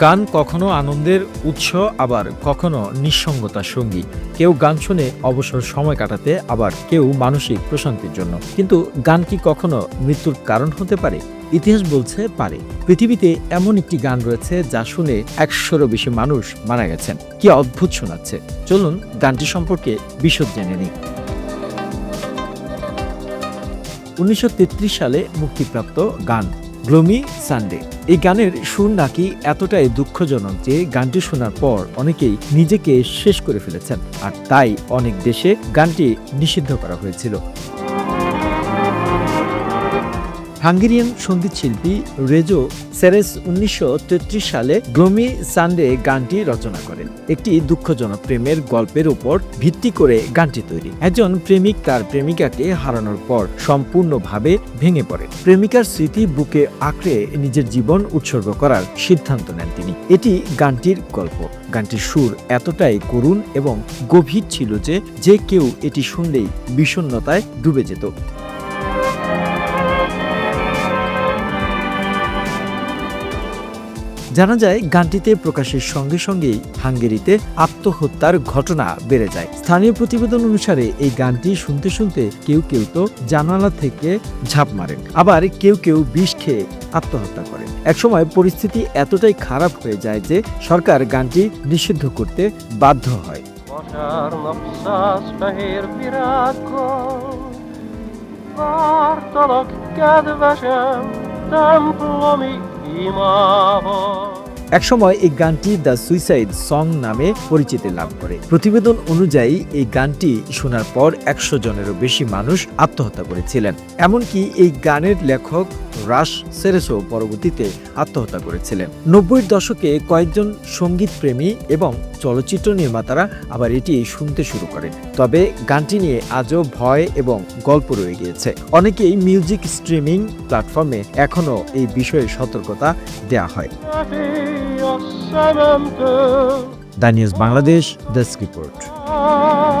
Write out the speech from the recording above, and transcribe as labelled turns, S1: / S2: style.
S1: গান কখনো আনন্দের উৎস, আবার কখনো নিঃসঙ্গতার সঙ্গী। কেউ গান শুনে অবসর সময় কাটাতে, আবার কেউ মানসিক প্রশান্তির জন্য। কিন্তু গান কি কখনো মৃত্যুর কারণ হতে পারে? ইতিহাস বলছে পারে। পৃথিবীতে এমন একটি গান রয়েছে যা শুনে একশোরও বেশি মানুষ মারা গেছেন। কি অদ্ভুত শোনাচ্ছে। চলুন গানটি সম্পর্কে বিশদ জেনে নিই। উনিশশো তেত্রিশ সালে মুক্তিপ্রাপ্ত গান গ্লোমি সানডে। এই গানের সুর নাকি এতটাই দুঃখজনক যে গানটি শোনার পর অনেকেই নিজেকে শেষ করে ফেলেছেন, আর তাই অনেক দেশে গানটি নিষিদ্ধ করা হয়েছিল। হাঙ্গেরিয়ান সংগীত শিল্পী রেজো সেরেস উনিশশো তেত্রিশ সালে গ্লোমি সানডে গানটি রচনা করেন। একটি দুঃখজনক প্রেমের গল্পের উপর ভিত্তি করে গানটি তৈরি। একজন প্রেমিক তার প্রেমিকাকে হারানোর পর সম্পূর্ণভাবে ভেঙে পড়ে। প্রেমিকার স্মৃতি বুকে আঁকড়ে নিজের জীবন উৎসর্গ করার সিদ্ধান্ত নেন তিনি। এটি গানটির গল্প। গানটির সুর এতটাই করুণ এবং গভীর ছিল যে যে কেউ এটি শুনলেই বিষণ্ণতায় ডুবে যেত। জানা যায় গানটিতে প্রকাশের সঙ্গে সঙ্গেই হাঙ্গেরিতে আত্মহত্যার ঘটনা বেড়ে যায়। স্থানীয় প্রতিবেদন অনুসারে এই গানটি শুনতে শুনতে কেউ কেউ তো জানালা থেকে ঝাঁপ মারেন আবার কেউ কেউ বিষ খেয়ে আত্মহত্যা করেন। একসময় পরিস্থিতি এতটাই খারাপ হয়ে যায় যে সরকার গানটি নিষিদ্ধ করতে বাধ্য হয়।
S2: Vártalak, kedvesem, templomi
S1: একসময় এই গানটি দ্য সুইসাইড সং নামে পরিচিতি লাভ করে। প্রতিবেদন অনুযায়ী এই গানটি শোনার পর একশো জনেরও বেশি মানুষ আত্মহত্যা করেছিলেন। এমনকি এই গানের লেখক রাস সেরেসও পরবর্তীতে আত্মহত্যা করেছিলেন। নব্বইয়ের দশকে কয়েকজন সংগীত প্রেমী এবং চলচ্চিত্র নির্মাতারা আবার এটি শুনতে শুরু করেন। তবে গানটি নিয়ে আজও ভয় এবং গল্প রয়ে গিয়েছে। অনেকেই মিউজিক স্ট্রিমিং প্ল্যাটফর্মে এখনও এই বিষয়ে সতর্কতা দেয়া হয়। The news Bangladesh desk report.
S2: Áll